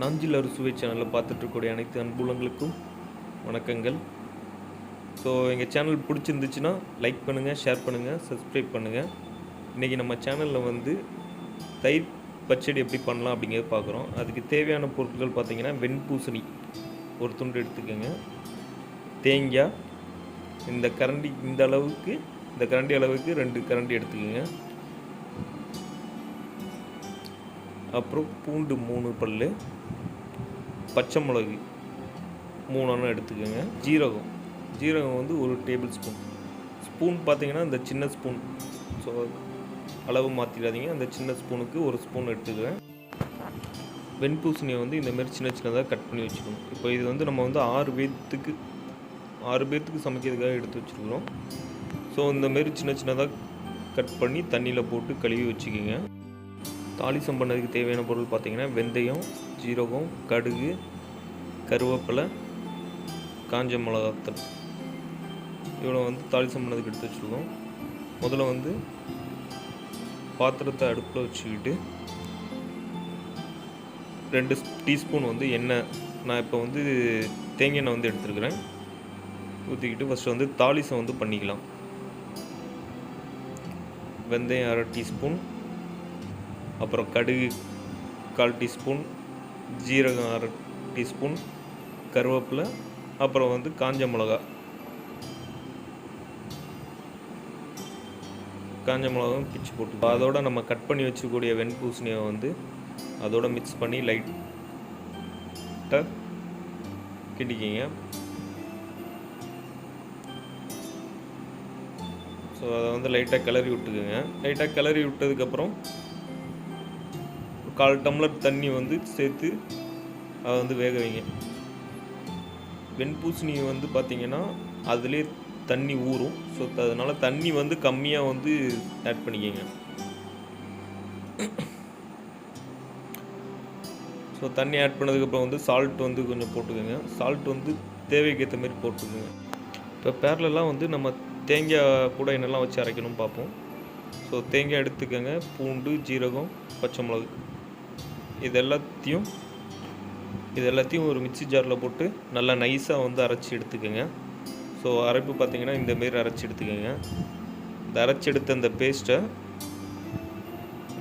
நாஞ்சில் அறுசுவை சேனலில் பார்த்துட்ருக்கூடிய அனைத்து அன்புலங்களுக்கும் வணக்கங்கள். ஸோ எங்கள் சேனல் பிடிச்சிருந்துச்சுன்னா லைக் பண்ணுங்கள் ஷேர் பண்ணுங்கள் சப்ஸ்கிரைப் பண்ணுங்கள் இன்றைக்கி நம்ம சேனலில் வந்து தயிர் பச்சடி எப்படி பண்ணலாம் அப்படிங்கிறத பார்க்குறோம். அதுக்கு தேவையான பொருட்கள் பார்த்திங்கன்னா வெண்பூசணி ஒரு துண்டு எடுத்துக்கோங்க. தேங்காய் இந்த கரண்டி இந்த அளவுக்கு இந்த கரண்டி அளவுக்கு ரெண்டு கரண்டி எடுத்துக்கோங்க. அப்புறம் பூண்டு மூணு பல் பச்சை மிளகு மூணு எடுத்துக்கோங்க. ஜீரகம். ஜீரகம் வந்து ஒரு டேபிள் ஸ்பூன். ஸ்பூன் பார்த்தீங்கன்னா இந்த சின்ன ஸ்பூன். ஸோ அளவு மாற்றிடாதீங்க அந்த சின்ன ஸ்பூனுக்கு ஒரு ஸ்பூன் எடுத்துக்குவேன் வெண்பூசணியை வந்து இந்தமாரி சின்ன சின்னதாக கட் பண்ணி வச்சுக்கணும். இப்போ இது வந்து நம்ம வந்து ஆறு பேர்த்துக்கு ஆறு பேர்த்துக்கு சமைக்கிறதுக்காக எடுத்து வச்சுருக்குறோம். ஸோ இந்தமாரி சின்ன சின்னதாக கட் பண்ணி தண்ணியில் போட்டு கழுவி வச்சுக்கோங்க. தாளிசம் பண்ணதுக்கு தேவையான பொருள் பார்த்தீங்கன்னா வெந்தயம் ஜீரகம் கடுகு கருவேப்பிலை காஞ்ச மிளகாத்தல் இவ்வளோ வந்து தாளிசம் பண்ணதுக்கு எடுத்து வச்சுருக்கோம். முதல்ல வந்து பாத்திரத்தை அடுப்பில் வச்சுக்கிட்டு ரெண்டு டீஸ்பூன் வந்து எண்ணெய். நான் இப்போ வந்து தேங்காய் எண்ணெய் வந்து எடுத்துருக்குறேன். ஊற்றிக்கிட்டு ஃபஸ்ட்டு வந்து தாளிசம் வந்து பண்ணிக்கலாம். வெந்தயம் அரை டீஸ்பூன் அப்புறம் கடுகு கால் டீஸ்பூன் ஜீரகம் அரை டீஸ்பூன் கருவேப்பிலை அப்புறம் வந்து காஞ்ச மிளகா. காஞ்ச மிளகாவும் பிச்சு போட்டு அதோட நம்ம கட் பண்ணி வச்சுக்கூடிய வெண்பூசணியை வந்து அதோட மிக்ஸ் பண்ணி லைட்டாக கிண்டிக்கிங்க. ஸோ அதை வந்து லைட்டாக கிளறி விட்டுக்குங்க. லைட்டாக கிளறி விட்டதுக்கப்புறம் கால் டம்ளர் தண்ணி வந்து சேர்த்து அதை வந்து வேக வைங்க. வெண்பூசணி வந்து பார்த்திங்கன்னா அதிலே தண்ணி ஊறும். ஸோ அதனால் தண்ணி வந்து கம்மியாக வந்து ஆட் பண்ணிக்கோங்க. ஸோ தண்ணி ஆட் பண்ணதுக்கப்புறம் வந்து சால்ட் வந்து கொஞ்சம் போட்டுக்கோங்க. சால்ட் வந்து தேவைக்கு ஏற்ற மாதிரி போட்டுக்கோங்க. இப்போ பேரலெலாம் வந்து நம்ம தேங்காய் கூட என்னெல்லாம் வச்சு அரைக்கணும் பார்ப்போம். ஸோ தேங்காய் எடுத்துக்கோங்க. பூண்டு ஜீரகம் பச்சை மிளகு. இது எல்லாத்தையும் இது எல்லாத்தையும் ஒரு மிக்சி ஜாரில் போட்டு நல்லா நைஸாக வந்து அரைச்சி எடுத்துக்கோங்க. ஸோ அரைப்பு பார்த்திங்கன்னா இந்த மாரி அரைச்சி எடுத்துக்கோங்க. இந்த அரைச்சி எடுத்த அந்த பேஸ்ட்டை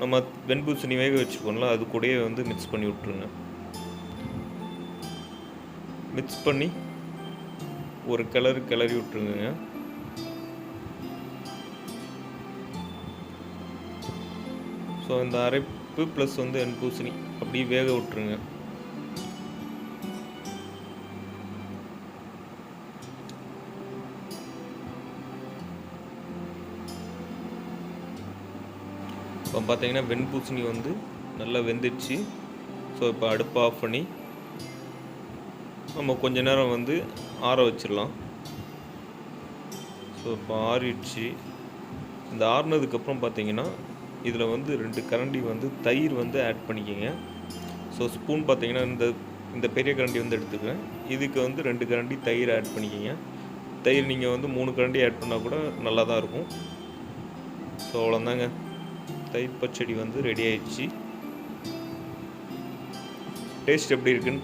நம்ம வெண்பூசணி வேக வச்சுருக்கோம்ல அது கூடயே வந்து மிக்ஸ் பண்ணி விட்ருங்க மிக்ஸ் பண்ணி ஒரு கிளறு கிளறி விட்ருங்க ஸோ இந்த அரைப்பு ப்ளஸ் வந்து வெண்பூசணி அப்படியே வேக விட்ருங்க இப்போ பார்த்தீங்கன்னா வெண்பூசணி வந்து நல்லா வெந்துடுச்சு. ஸோ இப்போ அடுப்பை ஆஃப் பண்ணி நம்ம கொஞ்ச நேரம் வந்து ஆற வச்சிடலாம். ஸோ இப்போ ஆறிடுச்சு. இந்த ஆறுனதுக்கப்புறம் பார்த்தீங்கன்னா இதில் வந்து ரெண்டு கரண்டி வந்து தயிர் வந்து ஆட் பண்ணிக்கோங்க. ஸோ ஸ்பூன் பார்த்தீங்கன்னா இந்த இந்த பெரிய கரண்டி வந்து எடுத்துக்கிறேன். இதுக்கு வந்து ரெண்டு கரண்டி தயிர் ஆட் பண்ணிக்கோங்க. தயிர் நீங்கள் வந்து மூணு கரண்டி ஆட் பண்ணால் கூட நல்லா தான் இருக்கும். ஸோ அவ்வளோந்தாங்க தயிர் பச்சடி வந்து ரெடி ஆயிடுச்சு. டேஸ்ட் எப்படி இருக்குன்னு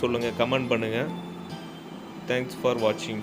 சொல்லுங்கள் கமெண்ட் பண்ணுங்கள் தேங்க்ஸ் ஃபார் வாட்சிங்